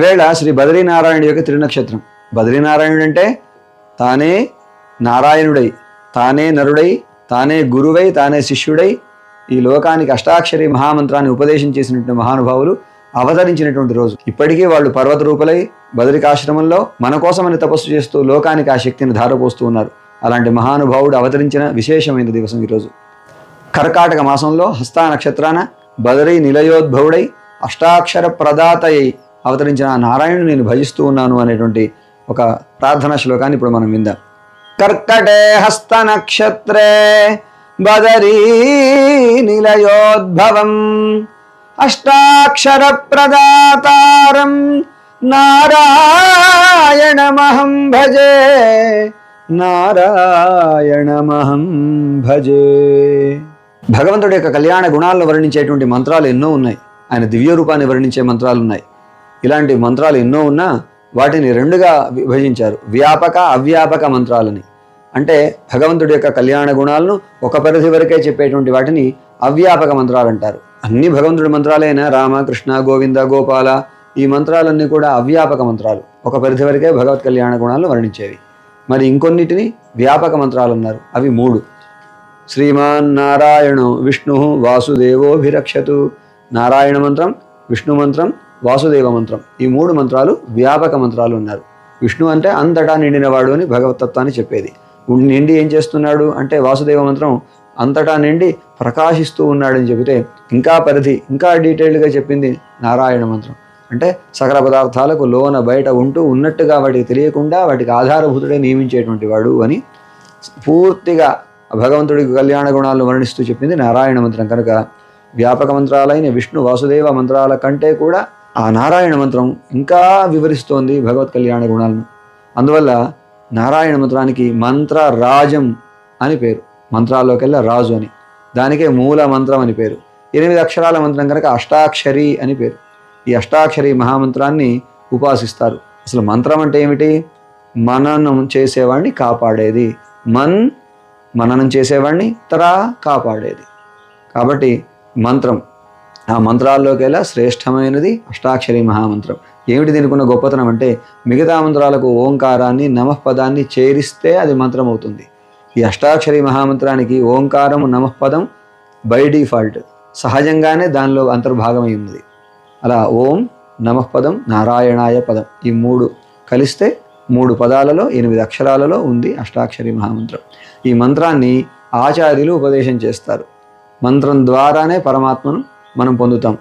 ఈవేళ శ్రీ బద్రీనారాయణుడి యొక్క త్రినక్షత్రం. బద్రీనారాయణుడు అంటే తానే నారాయణుడై తానే నరుడై తానే గురువై తానే శిష్యుడై ఈ లోకానికి అష్టాక్షరి మహామంత్రాన్ని ఉపదేశం చేసినటువంటి మహానుభావులు అవతరించినటువంటి రోజు. ఇప్పటికీ వాళ్ళు పర్వత రూపులై బదరికాశ్రమంలో మన కోసమని తపస్సు చేస్తూ లోకానికి ఆ శక్తిని ధారపోస్తూ ఉన్నారు. అలాంటి మహానుభావుడు అవతరించిన విశేషమైన దివసం ఈరోజు. కర్కాటక మాసంలో హస్తా నక్షత్రాన బదరీ నిలయోద్భవుడై అష్టాక్షర ప్రదాతయ్యి అవతరించిన ఆ నారాయణుని నేను భజిస్తూ ఉన్నాను అనేటువంటి ఒక ప్రార్థనా శ్లోకాన్ని ఇప్పుడు మనం విందాం. కర్కటే హస్త నక్షత్రే బదరీ నిలయోద్భవం అష్టాక్షర ప్రదాతారం నారాయణమహం భజే నారాయణమహం భజే. భగవంతుడి యొక్క కళ్యాణ గుణాలను వర్ణించేటువంటి మంత్రాలు ఎన్నో ఉన్నాయి. ఆయన దివ్య రూపాన్ని వర్ణించే మంత్రాలు ఉన్నాయి. ఇలాంటి మంత్రాలు ఎన్నో ఉన్నా వాటిని రెండుగా విభజించారు. వ్యాపక అవ్యాపక మంత్రాలని. అంటే భగవంతుడి యొక్క కళ్యాణ గుణాలను ఒక పరిధి వరకే చెప్పేటువంటి వాటిని అవ్యాపక మంత్రాలు అంటారు అన్ని భగవంతుడి మంత్రాలైన రామ కృష్ణ గోవింద గోపాల ఈ మంత్రాలన్నీ కూడా అవ్యాపక మంత్రాలు. ఒక పరిధి వరకే భగవత్ కళ్యాణ గుణాలను వర్ణించేవి. మరి ఇంకొన్నిటిని వ్యాపక మంత్రాలు అన్నారు అవి మూడు. శ్రీమాన్ నారాయణ విష్ణు వాసుదేవోభిరక్షతు. నారాయణ మంత్రం విష్ణు మంత్రం వాసుదేవ మంత్రం. ఈ మూడు మంత్రాలు వ్యాపక మంత్రాలు ఉన్నారు. విష్ణు అంటే అంతటా నిండినవాడు అని భగవతత్వాన్ని చెప్పేది. నిండి ఏం చేస్తున్నాడు అంటే వాసుదేవ మంత్రం అంతటా నిండి ప్రకాశిస్తూ ఉన్నాడని చెబితే ఇంకా పరిధి ఇంకా డీటెయిల్డ్గా చెప్పింది నారాయణ మంత్రం. అంటే సకల పదార్థాలకు లోన బయట ఉంటూ ఉన్నట్టుగా వాటికి తెలియకుండా వాటికి ఆధారభూతుడే నియమించేటువంటి వాడు అని పూర్తిగా భగవంతుడికి కళ్యాణ గుణాలను వర్ణిస్తూ చెప్పింది నారాయణ మంత్రం. కనుక వ్యాపక మంత్రాలైన విష్ణు వాసుదేవ మంత్రాల కంటే కూడా ఆ నారాయణ మంత్రం ఇంకా వివరిస్తోంది భగవత్ కళ్యాణ గుణాలను. అందువల్ల నారాయణ మంత్రానికి మంత్ర రాజం అని పేరు. మంత్రాల్లోకెల్లా రాజు అని. దానికే మూల మంత్రం అని పేరు. ఎనిమిది అక్షరాల మంత్రం కనుక అష్టాక్షరి అని పేరు. ఈ అష్టాక్షరి మహామంత్రాన్ని ఉపాసిస్తారు. అసలు మంత్రం అంటే ఏమిటి? మననం చేసేవాడిని కాపాడేది. మన్ మననం చేసేవాడిని తరా కాపాడేది. కాబట్టి మంత్రం ఆ మంత్రాల్లోకెల్లా శ్రేష్టమైనది అష్టాక్షరి మహామంత్రం. ఏమిటి దీనికి ఉన్న గొప్పతనం అంటే మిగతా మంత్రాలకు ఓంకారాన్ని నమఃపదాన్ని చేరిస్తే అది మంత్రం అవుతుంది ఈ అష్టాక్షరి మహామంత్రానికి ఓంకారం నమఃపదం బై డిఫాల్ట్. సహజంగానే దానిలో అంతర్భాగమై ఉన్నది. అలా ఓం నమఃపదం నారాయణాయ పదం ఈ మూడు కలిస్తే మూడు పదాలలో ఎనిమిది అక్షరాలలో ఉంది అష్టాక్షరి మహామంత్రం. ఈ మంత్రాన్ని ఆచార్యులు ఉపదేశం చేస్తారు. మంత్రం ద్వారానే పరమాత్మను మనం పొందుతాం.